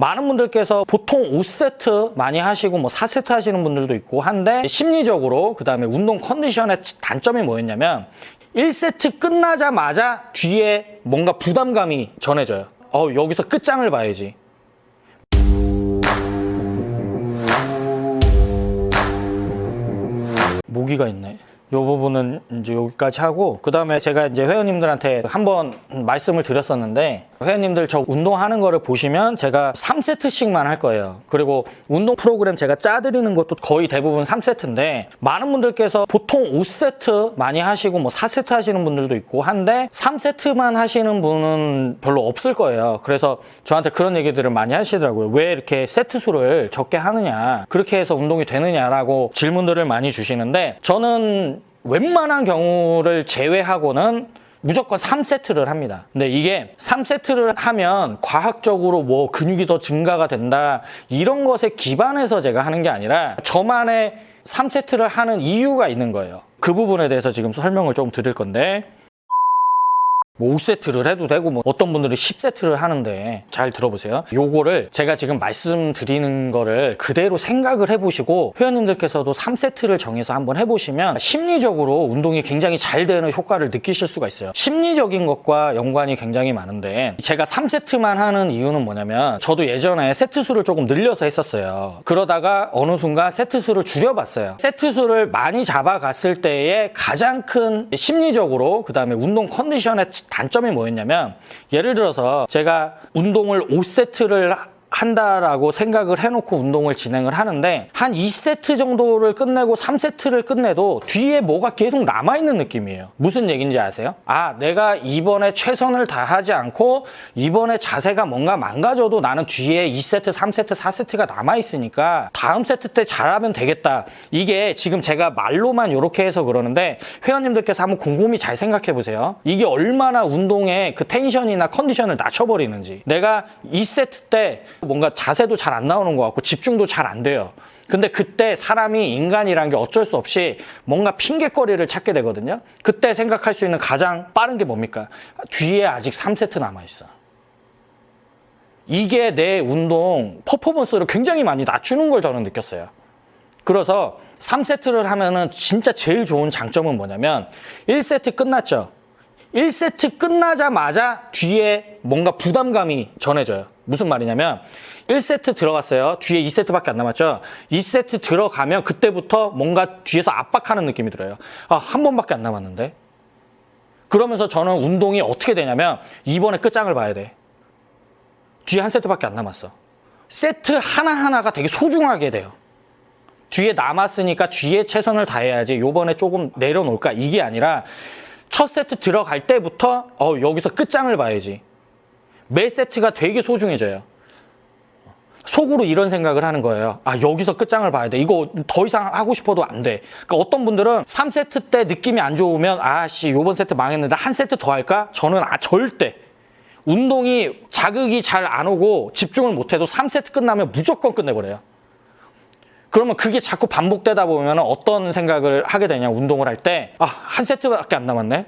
많은 분들께서 보통 5세트 많이 하시고 뭐 4세트 하시는 분들도 있고 한데 심리적으로 그 다음에 운동 컨디션의 단점이 뭐였냐면 1세트 끝나자마자 뒤에 뭔가 부담감이 전해져요. 어, 여기서 끝장을 봐야지. 모기가 있네. 요 부분은 이제 여기까지 하고 그 다음에 제가 이제 회원님들한테 한번 말씀을 드렸었는데 회원님들 저 운동하는 거를 보시면 제가 3세트씩만 할 거예요. 그리고 운동 프로그램 제가 짜드리는 것도 거의 대부분 3세트인데 많은 분들께서 보통 5세트 많이 하시고 뭐 4세트 하시는 분들도 있고 한데 3세트만 하시는 분은 별로 없을 거예요. 그래서 저한테 그런 얘기들을 많이 하시더라고요. 왜 이렇게 세트 수를 적게 하느냐 그렇게 해서 운동이 되느냐라고 질문들을 많이 주시는데 저는 웬만한 경우를 제외하고는 무조건 3세트를 합니다. 근데 이게 3세트를 하면 과학적으로 뭐 근육이 더 증가가 된다 이런 것에 기반해서 제가 하는 게 아니라 저만의 3세트를 하는 이유가 있는 거예요. 그 부분에 대해서 지금 설명을 좀 드릴 건데 뭐 5세트를 해도 되고 뭐 어떤 분들은 10세트를 하는데 잘 들어보세요. 요거를 제가 지금 말씀드리는 거를 그대로 생각을 해보시고 회원님들께서도 3세트를 정해서 한번 해보시면 심리적으로 운동이 굉장히 잘 되는 효과를 느끼실 수가 있어요. 심리적인 것과 연관이 굉장히 많은데 제가 3세트만 하는 이유는 뭐냐면 저도 예전에 세트 수를 조금 늘려서 했었어요. 그러다가 어느 순간 세트 수를 줄여봤어요. 세트 수를 많이 잡아갔을 때의 가장 큰 심리적으로 그 다음에 운동 컨디션의 단점이 뭐였냐면 예를 들어서 제가 운동을 5세트를 한다라고 생각을 해놓고 운동을 진행을 하는데 한 2세트 정도를 끝내고 3세트를 끝내도 뒤에 뭐가 계속 남아있는 느낌이에요. 무슨 얘기인지 아세요? 아, 내가 이번에 최선을 다하지 않고 이번에 자세가 뭔가 망가져도 나는 뒤에 2세트, 3세트, 4세트가 남아있으니까 다음 세트 때 잘하면 되겠다. 이게 지금 제가 말로만 이렇게 해서 그러는데 회원님들께서 한번 곰곰이 잘 생각해 보세요. 이게 얼마나 운동의 그 텐션이나 컨디션을 낮춰버리는지. 내가 2세트 때 뭔가 자세도 잘 안 나오는 것 같고 집중도 잘 안 돼요. 근데 그때 사람이 인간이란 게 어쩔 수 없이 뭔가 핑계거리를 찾게 되거든요. 그때 생각할 수 있는 가장 빠른 게 뭡니까? 뒤에 아직 3세트 남아있어. 이게 내 운동 퍼포먼스를 굉장히 많이 낮추는 걸 저는 느꼈어요. 그래서 3세트를 하면은 진짜 제일 좋은 장점은 뭐냐면 1세트 끝났죠. 1세트 끝나자마자 뒤에 뭔가 부담감이 전해져요. 무슨 말이냐면 1세트 들어갔어요. 뒤에 2세트밖에 안 남았죠. 2세트 들어가면 그때부터 뭔가 뒤에서 압박하는 느낌이 들어요. 아, 한 번밖에 안 남았는데. 그러면서 저는 운동이 어떻게 되냐면 이번에 끝장을 봐야 돼. 뒤에 한 세트밖에 안 남았어. 세트 하나하나가 되게 소중하게 돼요. 뒤에 남았으니까 뒤에 최선을 다해야지. 요번에 조금 내려놓을까? 이게 아니라 첫 세트 들어갈 때부터 어, 여기서 끝장을 봐야지. 매 세트가 되게 소중해져요. 속으로 이런 생각을 하는 거예요. 아, 여기서 끝장을 봐야 돼. 이거 더 이상 하고 싶어도 안 돼. 그러니까 어떤 분들은 3세트 때 느낌이 안 좋으면 아씨, 요번 세트 망했는데 한 세트 더 할까? 저는 아, 절대. 운동이 자극이 잘 안 오고 집중을 못 해도 3세트 끝나면 무조건 끝내버려요. 그러면 그게 자꾸 반복되다 보면 어떤 생각을 하게 되냐, 운동을 할 때. 아, 한 세트밖에 안 남았네?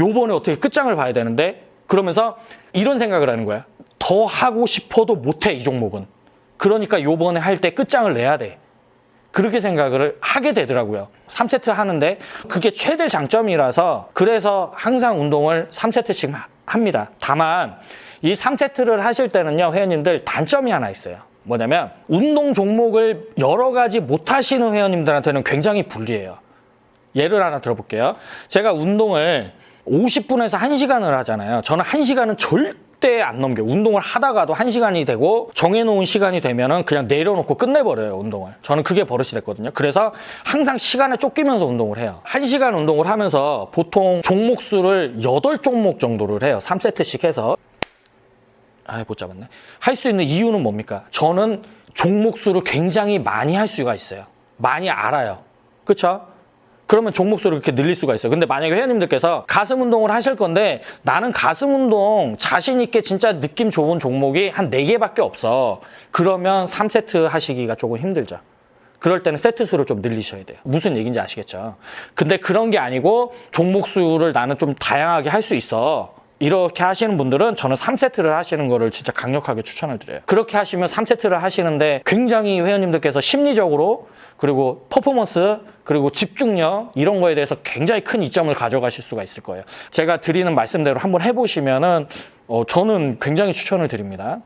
요번에 어떻게 끝장을 봐야 되는데? 그러면서 이런 생각을 하는 거야. 더 하고 싶어도 못해, 이 종목은. 그러니까 요번에 할 때 끝장을 내야 돼. 그렇게 생각을 하게 되더라고요. 3세트 하는데 그게 최대 장점이라서 그래서 항상 운동을 3세트씩 합니다. 다만 이 3세트를 하실 때는요, 회원님들 단점이 하나 있어요. 뭐냐면 운동 종목을 여러 가지 못 하시는 회원님들한테는 굉장히 불리해요. 예를 하나 들어볼게요. 제가 운동을 50분에서 1시간을 하잖아요. 저는 1시간은 절대 안 넘겨요. 운동을 하다가도 1시간이 되고 정해놓은 시간이 되면은 그냥 내려놓고 끝내버려요, 운동을. 저는 그게 버릇이 됐거든요. 그래서 항상 시간에 쫓기면서 운동을 해요. 1시간 운동을 하면서 보통 종목 수를 8종목 정도를 해요. 3세트씩 해서. 아이, 못 잡았네. 할 수 있는 이유는 뭡니까? 저는 종목 수를 굉장히 많이 할 수가 있어요. 많이 알아요. 그쵸? 그러면 종목 수를 이렇게 늘릴 수가 있어요. 근데 만약에 회원님들께서 가슴 운동을 하실 건데 나는 가슴 운동 자신 있게 진짜 느낌 좋은 종목이 한 4개밖에 없어. 그러면 3세트 하시기가 조금 힘들죠. 그럴 때는 세트 수를 좀 늘리셔야 돼요. 무슨 얘기인지 아시겠죠? 근데 그런 게 아니고 종목 수를 나는 좀 다양하게 할 수 있어. 이렇게 하시는 분들은 저는 3세트를 하시는 거를 진짜 강력하게 추천을 드려요. 그렇게 하시면 3세트를 하시는데 굉장히 회원님들께서 심리적으로 그리고 퍼포먼스 그리고 집중력 이런 거에 대해서 굉장히 큰 이점을 가져가실 수가 있을 거예요. 제가 드리는 말씀대로 한번 해보시면은 어, 저는 굉장히 추천을 드립니다.